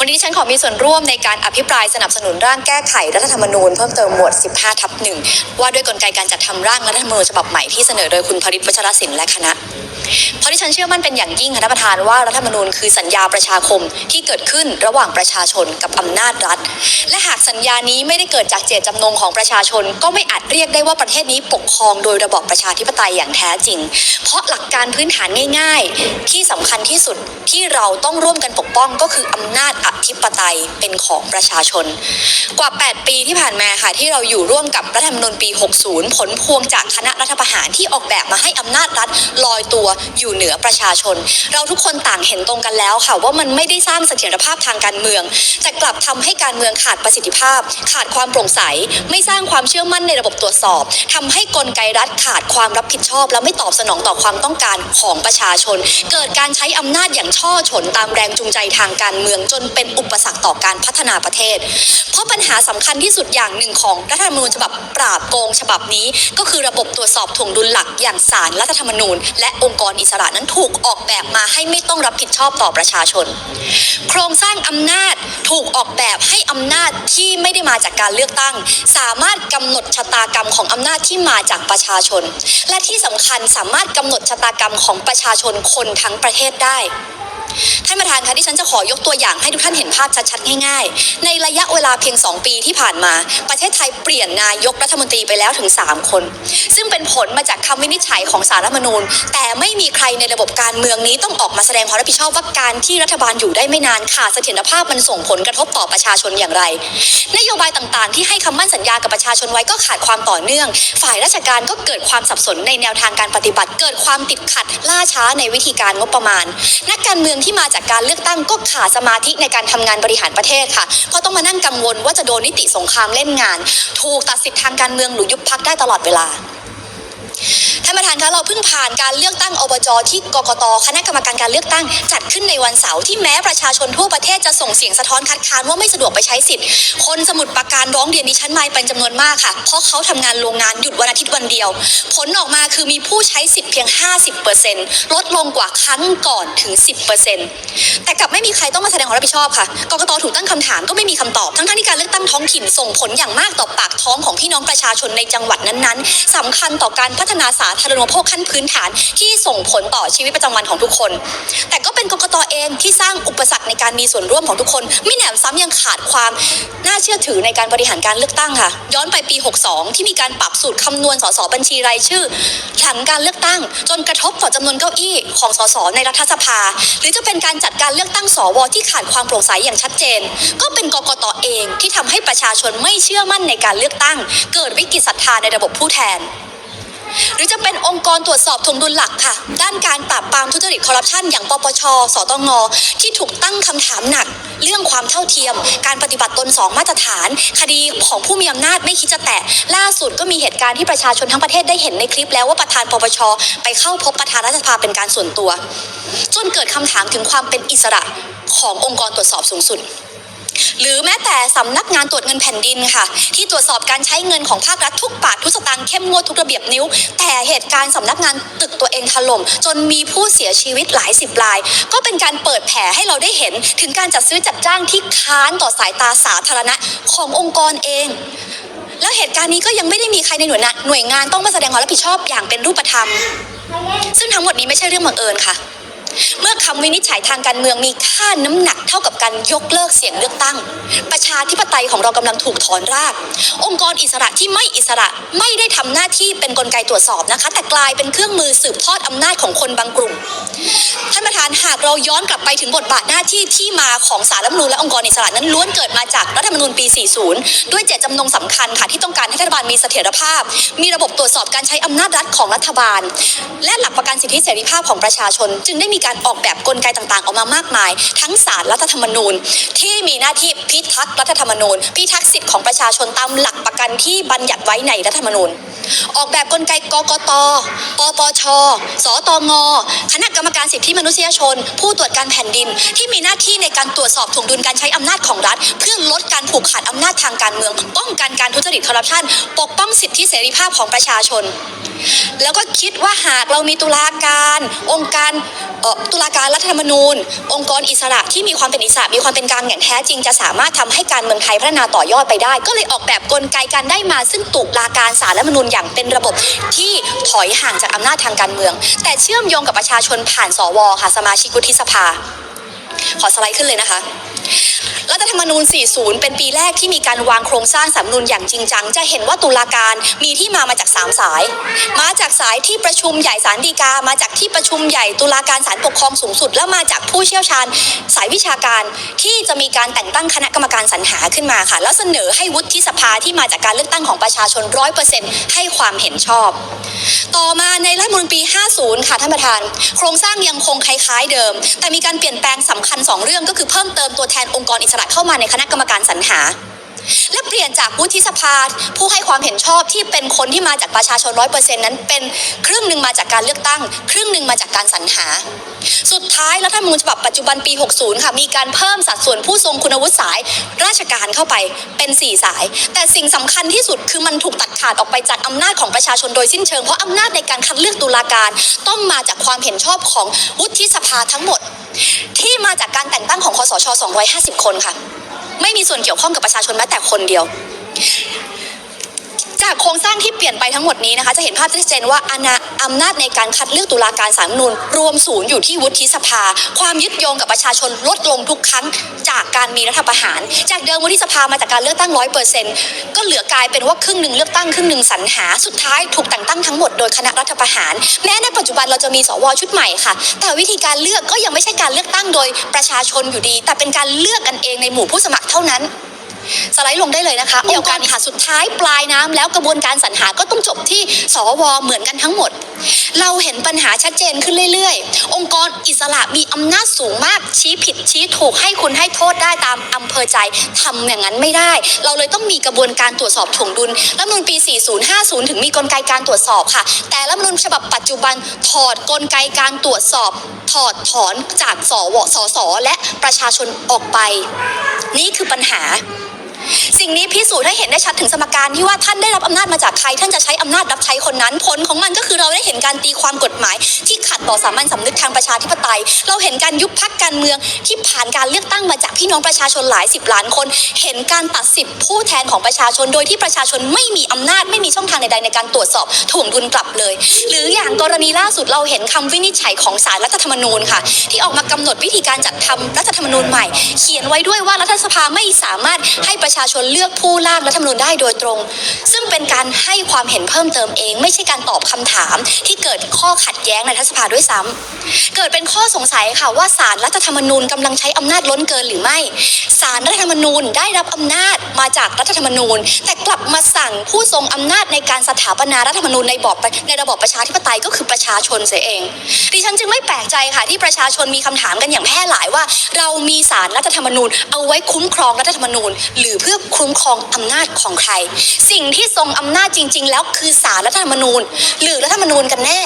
วันนี้ฉันขอมีส่วนร่วมในการอภิปรายสนับสนุนร่างแก้ไขรัฐธรรมนูญเพิ่มเติมหมวด 15 ทับ 1 ว่าด้วยกลไกการจัดทำร่างรัฐธรรมนูญฉบับใหม่ที่เสนอโดยคุณพริตวัชรศิลป์และคณะ เพราะที่ฉันเชื่อมั่นเป็นอย่างยิ่งค่ะท่านประธานว่ารัฐธรรมนูญคือสัญญาประชาคมที่เกิดขึ้นระหว่างประชาชนกับอำนาจรัฐ และหากสัญญานี้ไม่ได้เกิดจากเจตจำนงของประชาชน ก็ไม่อาจเรียกได้ว่าประเทศนี้ปกครองโดยระบอบประชาธิปไตยอย่างแท้จริง เพราะหลักการพื้นฐานง่าย ๆ ที่สำคัญที่สุดที่เราต้องร่วมกันปกป้องก็คืออำนาจอธิปไตยเป็นของประชาชน กว่า 8 ปีที่ผ่านมาค่ะที่เราอยู่ร่วมกับรัฐธรรมนูญปี 60 ผลพวงจากคณะรัฐประหารที่ออกแบบมาให้อำนาจรัฐลอยตัวอยู่เหนือประชาชน เราทุกคนต่างเห็นตรงกันแล้วค่ะว่ามันไม่ได้สร้างเสถียรภาพทางการเมือง แต่กลับทำให้การเมืองขาดประสิทธิภาพ ขาดความโปร่งใส ไม่สร้างความเชื่อมั่นในระบบตรวจสอบทำให้กลไกรัฐขาดความรับผิดชอบ และไม่ตอบสนองต่อความต้องการของประชาชน เกิดการใช้อำนาจอย่างช่อฉนตามแรงจูงใจทางการเมืองจนเป็นอุปสรรคต่อการพัฒนาประเทศ เพราะปัญหาสำคัญที่สุดอย่างหนึ่งของรัฐธรรมนูญฉบับปราบโกงฉบับนี้ ก็คือระบบตรวจสอบถ่วงดุลหลักอย่างศาลรัฐธรรมนูญ และองค์กรอิสระนั้นถูกออกแบบมาให้ไม่ต้องรับผิดชอบต่อประชาชน โครงสร้างอำนาจถูกออกแบบให้อำนาจที่ไม่ได้มาจากการเลือกตั้ง สามารถกำหนดชะตากรรมของอำนาจที่มาจากประชาชน และที่สำคัญสามารถกำหนดชะตากรรมของประชาชนคนทั้งประเทศได้ ท่านประธานคะที่ฉันจะขอยกตัวอย่างให้ทุกท่านเห็นภาพชัดๆง่ายๆ ในระยะเวลาเพียง 2 ปีที่ผ่านมา ประเทศไทยเปลี่ยนนายกรัฐมนตรีไปแล้วถึง 3 คน ซึ่งเป็นผลมาจากคำวินิจฉัยของสารรัฐมนูญ แต่ไม่มีใครในระบบการเมืองนี้ต้องออกมาแสดงความรับผิดชอบว่าการที่รัฐบาลอยู่ได้ไม่นานขาดเสถียรภาพมันส่งผลกระทบต่อประชาชนอย่างไร นโยบายต่างๆ ที่ให้คำมั่นสัญญากับประชาชนไว้ก็ขาดความต่อเนื่อง ฝ่ายราชการก็เกิดความสับสนในแนวทางการปฏิบัติ เกิดความติดขัดล่าช้าในวิธีการงบประมาณ นักการเมืองที่มาจากการเลือกตั้งก็ขาดสมาธิในการทำงานบริหารประเทศค่ะ เพราะต้องมานั่งกังวลว่าจะโดนนิติสงครามเล่นงาน ถูกตัดสิทธิ์ทางการเมืองหรือยุบพักได้ตลอดเวลา ท่านประธานคะเราเพิ่งผ่านการเลือกตั้งอบจที่กกตคณะกรรมการการเลือกตั้ง จัดขึ้นในวันเสาร์ที่แม้ประชาชนทั่วประเทศจะส่งเสียงสะท้อนคัดค้านว่าไม่สะดวกไปใช้สิทธิ์ คนสมุดปราการร้องเรียนดิฉันมาเป็นจำนวนมากค่ะ เพราะเขาทำงานโรงงานหยุดวันอาทิตย์วันเดียว ผลออกมาคือมีผู้ใช้สิทธิ์เพียง 50%ลดลงกว่าครั้งก่อนถึง 10%แต่กลับไม่มีใครต้องมาแสดงความรับผิดชอบค่ะกกตถูกตั้งคำถามก็ไม่มีคำตอบทั้งๆที่การเลือกตั้งท้องถิ่นส่งผลอย่างมากต่อปากท้องของพี่น้องประชาชนในจังหวัดนั้นๆสำคัญต่อการพัฒนาสาธารณูปโภคขั้นพื้นฐานที่ส่งผลต่อชีวิตประจำวันของทุกคน แต่ก็เป็นกกตเองที่สร้างอุปสรรคในการมีส่วนร่วมของทุกคน ไม่แหนมซ้ำยังขาดความน่าเชื่อถือในการบริหารการเลือกตั้งค่ะ ย้อนไปปี 62 ที่มีการปรับสูตรคำนวณสสบัญชีรายชื่อหลังการเลือกตั้ง จนกระทบต่อจำนวนเก้าอี้ของสสในรัฐสภา หรือจะเป็นการจัดการเลือกตั้งสวที่ขาดความโปร่งใสอย่างชัดเจน ก็เป็นกกตเองที่ทำให้ประชาชนไม่เชื่อมั่นในการเลือกตั้ง เกิดวิกฤตศรัทธาในระบบผู้แทน หรือจะเป็นองค์กรตรวจสอบทงดุลหลักค่ะ ด้านการปราบปรามทุจริตคอร์รัปชันอย่างปปช สตง ที่ถูกตั้งคำถามหนัก เรื่องความเท่าเทียม การปฏิบัติตนสองมาตรฐาน คดีของผู้มีอำนาจไม่คิดจะแตะ ล่าสุดก็มีเหตุการณ์ที่ประชาชนทั้งประเทศได้เห็นในคลิปแล้วว่าประธานปปช ไปเข้าพบประธานรัฐสภาเป็นการส่วนตัว จนเกิดคำถามถึงความเป็นอิสระขององค์กรตรวจสอบสูงสุด หรือแม้แต่สำนักงานตรวจเงินแผ่นดินค่ะ ที่ตรวจสอบการใช้เงินของภาครัฐทุกบาททุกสตางค์เข้มงวดทุกระเบียบนิ้ว แต่เหตุการณ์สำนักงานตึกตัวเองถล่มจนมีผู้เสียชีวิตหลายสิบราย ก็เป็นการเปิดแผลให้เราได้เห็นถึงการจัดซื้อจัดจ้างที่ค้านต่อสายตาสาธารณะขององค์กรเอง แล้วเหตุการณ์นี้ก็ยังไม่ได้มีใครในหน่วยงานหน่วยงานต้องมาแสดงความรับผิดชอบอย่างเป็นรูปธรรม ซึ่งทั้งหมดนี้ไม่ใช่เรื่องบังเอิญค่ะ เมื่อคำวินิจฉัยทางการเมืองมีค่าน้ำหนักเท่ากับการยกเลิกเสียงเลือกตั้ง ประชาธิปไตยของเรากำลังถูกถอนราก องค์กรอิสระที่ไม่อิสระไม่ได้ทำหน้าที่เป็นกลไกตรวจสอบนะคะ แต่กลายเป็นเครื่องมือสืบทอดอำนาจของคนบางกลุ่มท่านประธานหากเราย้อนกลับไปถึงบทบาทหน้าที่ที่มาของสารรัฐมนูญและองค์กรอิสระนั้นล้วนเกิดมาจากรัฐธรรมนูญปี 40 ด้วยเจตจำนงสำคัญค่ะที่ต้องการให้รัฐบาลมีเสถียรภาพ มีระบบตรวจสอบการใช้อำนาจรัฐของรัฐบาล และหลักประกันสิทธิเสรีภาพของประชาชน จึงได้มีการออกแบบกลไกต่างๆ ออกมามากมาย ทั้งสารรัฐธรรมนูญ ที่มีหน้าที่พิทักษ์รัฐธรรมนูญ พิทักษ์สิทธิของประชาชนตามหลักประกันที่บัญญัติไว้ในรัฐธรรมนูญ ออกแบบกลไกกกตปปช สตง คณะกรรมการสิทธิมนุษยชน ผู้ตรวจการแผ่นดิน ที่มีหน้าที่ในการตรวจสอบถ่วงดุลการใช้อำนาจของรัฐ เพื่อลดการผูกขาดอำนาจทางการเมือง ป้องกันการทุจริตคอร์รัปชัน ปกป้องสิทธิเสรีภาพของประชาชน แล้วก็คิดว่าหากเรามีตุลาการ องค์การตุลาการรัฐธรรมนูญ องค์กรอิสระที่มีความเป็นอิสระ มีความเป็นกลางอย่างแท้จริง จะสามารถทำให้การเมืองไทยพัฒนาต่อยอดไปได้ ก็เลยออกแบบกลไกการได้มาซึ่งตุลาการศาลรัฐธรรมนูญอย่างเป็นระบบที่ถอยห่างจากอำนาจทางการเมือง แต่เชื่อมโยงกับประชาชนผ่านสวค่ะสมาชิกวุฒิสภา ขอสไลด์ขึ้นเลยนะคะ รัฐธรรมนูญ 40 เป็นปีแรกที่มีการวางโครงสร้างสำนูญอย่างจริงจัง จะเห็นว่าตุลาการมีที่มามาจาก 3 สาย มาจากสายที่ประชุมใหญ่ศาลฎีกา มาจากที่ประชุมใหญ่ตุลาการศาลปกครองสูงสุด และมาจากผู้เชี่ยวชาญสายวิชาการที่จะมีการแต่งตั้งคณะกรรมการสรรหาขึ้นมาค่ะ แล้วเสนอให้วุฒิสภาที่มาจากการเลือกตั้งของประชาชน100%ให้ความเห็นชอบ ต่อมาในรัฐมนูญปี50 ค่ะท่านประธาน โครงสร้างยังคงคล้ายๆเดิม แต่มีการเปลี่ยนแปลงสำคัญ 2 เรื่องก็คือเพิ่มเติมตัวแททนองค์กรอิสระเข้ามาในคณะกรรมการสรรหา และเปลี่ยนจากวุฒิสภาผู้ให้ความเห็นชอบที่เป็นคนที่มาจากประชาชนร้อยเปอร์เซ็นต์นั้นเป็นครึ่งหนึ่งมาจากการเลือกตั้ง ครึ่งหนึ่งมาจากการสรรหา สุดท้ายรัฐธรรมนูญฉบับปัจจุบันปี 60 ค่ะ มีการเพิ่มสัดส่วนผู้ทรงคุณวุฒิสายราชการเข้าไปเป็น 4 สาย แต่สิ่งสำคัญที่สุดคือมันถูกตัดขาดออกไปจากอำนาจของประชาชนโดยสิ้นเชิงเพราะอำนาจในการคัดเลือกตุลาการต้องมาจากความเห็นชอบของวุฒิสภาทั้งหมด ที่มาจากการแต่งตั้งของคอสช 250 คนค่ะ ไม่มีส่วนเกี่ยวข้องกับประชาชนแม้แต่คนเดียวากโครงสร้างที่เปลี่ยนไปทั้งหมดนี้นะคะ จะเห็นภาพชัดเจนว่าอาณาอำนาจในการคัดเลือกตุลาการสารฐธรรมนูญรวมศูนย์อยู่ที่วุฒิสภา ความยึดโยงกับประชาชนลดลงทุกครั้งจากการมีรัฐประหาร จากเดิมวุฒิสภามาจากการเลือกตั้งร้อยเปอร์เซ็นต์ก็เหลือกลายเป็นว่าครึ่งหนึ่งเลือกตั้งครึ่งหนึ่งสรรหาสุดท้ายถูกแต่งตั้งทั้งหมดโดยคณะรัฐประหาร แม้ในปัจจุบันเราจะมีสวชุดใหม่ค่ะ แต่วิธีการเลือกก็ยังไม่ใช่การเลือกตั้งโดยประชาชนอยู่ดี แต่เป็นการเลือกกันเองในหมู่ผู้สมัครเท่านั้น สไลด์ลงได้เลยนะคะเดียวกันค่ะสุดท้ายปลายน้ำแล้วกระบวนการสรรหาก็ต้องจบที่สวเหมือนกันทั้งหมด เราเห็นปัญหาชัดเจนขึ้นเรื่อยๆ องค์กรอิสระมีอำนาจสูงมากชี้ผิดชี้ถูกให้คุณให้โทษได้ตามอำเภอใจทำอย่างนั้นไม่ได้ เราเลยต้องมีกระบวนการตรวจสอบถ่วงดุลรัฐธรรมนูลปี 4050 ถึงมีกลไกการตรวจสอบค่ะ แต่รัฐธรรมนูลฉบับปัจจุบันถอดกลไกการตรวจสอบ ถอดถอนจากสวสสและประชาชนออกไป นี่คือปัญหา สิ่งนี้พิสูจน์ให้เห็นได้ชัดถึงสมการที่ว่าท่านได้รับอำนาจมาจากใคร ท่านจะใช้อำนาจรับใช้คนนั้น ผลของมันก็คือเราได้เห็นการตีความกฎหมาย ที่ขัดต่อสามัญสำนึกทางประชาธิปไตย เราเห็นการยุบพักการเมืองที่ผ่านการเลือกตั้งมาจากพี่น้องประชาชนหลายสิบล้านคน เห็นการตัดสิทธิผู้แทนของประชาชนโดยที่ประชาชนไม่มีอำนาจไม่มีช่องทางใดๆในการตรวจสอบถ่วงดุลกลับเลย หรืออย่างกรณีล่าสุดเราเห็นคำวินิจฉัยของศาลรัฐธรรมนูญค่ะ ที่ออกมากำหนดวิธีการจัดทำรัฐธรรมนูญใหม่ เขียนไว้ด้วยว่ารัฐสภาไม่สามารถให้ประชาชนเลือกผู้ร่างรัฐธรรมนูญได้โดยตรง ซึ่งเป็นการให้ความเห็นเพิ่มเติมเอง ไม่ใช่การตอบคำถามที่เกิดข้อขัดแย้งในรัฐสภาด้วยซ้ำเกิดเป็นข้อสงสัยค่ะว่าศาลรัฐธรรมนูญกำลังใช้อำนาจล้นเกินหรือไม่ศาลรัฐธรรมนูญได้รับอำนาจมาจากรัฐธรรมนูญ แต่กลับมาสั่งผู้ทรงอำนาจในการสถาปนารัฐธรรมนูญในบอบในระบอบประชาธิปไตยก็คือประชาชนเสียเอง ดิฉันจึงไม่แปลกใจค่ะที่ประชาชนมีคำถามกันอย่างแพร่หลายว่า เรามีศาลรัฐธรรมนูญ เอาไว้คุ้มครองรัฐธรรมนูญ หรือพื่อคุ้มครองอำนาจของใคร สิ่งที่ทรงอำนาจจริง ๆ แล้วคือสารรัฐธรรมนูญ หรือรัฐธรรมนูญกันแน่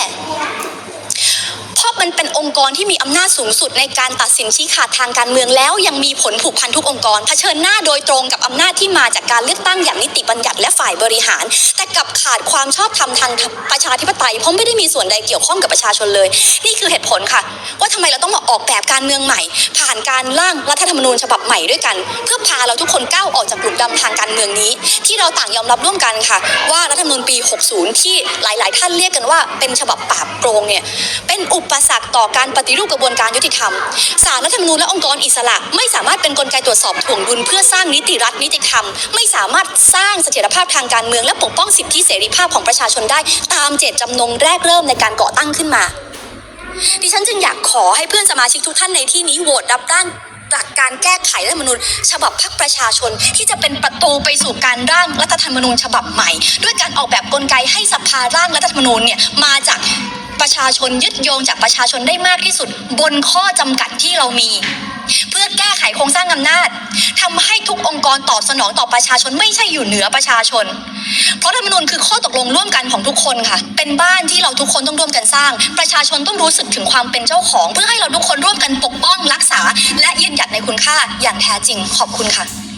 มันเป็นองค์กรที่มีอำนาจสูงสุดในการตัดสินชี้ขาดทางการเมืองแล้ว ยังมีผลผูกพันทุกองค์กรเผชิญหน้าโดยตรงกับอำนาจที่มาจากการเลือกตั้งอย่างนิติบัญญัติและฝ่ายบริหาร แต่กับขาดความชอบธรรมทางประชาธิปไตยเพราะไม่ได้มีส่วนใดเกี่ยวข้องกับประชาชนเลย นี่คือเหตุผลค่ะ ว่าทำไมเราต้องมาออกแบบการเมืองใหม่ ผ่านการร่างรัฐธรรมนูญฉบับใหม่ด้วยกัน เพื่อพาเราทุกคนก้าวออกจากหลุมดำทางการเมืองนี้ ที่เราต่างยอมรับร่วมกันค่ะ ว่ารัฐธรรมนูญปี 60 ที่หลาย ๆ ท่านเรียกกันว่าเป็นฉบับปราบโกงเนี่ยเป็นอุปสรรคต่อการปฏิรูปกระบวนการยุติธรรมศาลรัฐธรรมนูญและองค์กรอิสระ ไม่สามารถเป็นกลไกตรวจสอบถ่วงดุลเพื่อสร้างนิติรัฐนิติธรรม ไม่สามารถสร้างเสถียรภาพทางการเมืองและปกป้องสิทธิเสรีภาพของประชาชนได้ ตามเจตจำนงแรกเริ่มในการก่อตั้งขึ้นมา ดิฉันจึงอยากขอให้เพื่อนสมาชิกทุกท่านในที่นี้โหวตรับร่างหลักการแก้ไขรัฐธรรมนูญฉบับพรรคประชาชนที่จะเป็นประตูไปสู่การร่างรัฐธรรมนูญฉบับใหม่ ด้วยการออกแบบกลไกให้สภาร่างรัฐธรรมนูญเนี่ยมาจาก ประชาชนยึดโยงจากประชาชนได้มากที่สุด บนข้อจำกัดที่เรามี เพื่อแก้ไขโครงสร้างอำนาจทำให้ทุกองค์กรตอบสนองต่อประชาชนไม่ใช่อยู่เหนือประชาชน เพราะรัฐธรรมนูญคือข้อตกลงร่วมกันของทุกคนค่ะ เป็นบ้านที่เราทุกคนต้องร่วมกันสร้าง ประชาชนต้องรู้สึกถึงความเป็นเจ้าของ เพื่อให้เราทุกคนร่วมกันปกป้องรักษา และยืนหยัดในคุณค่าอย่างแท้จริงขอบคุณค่ะ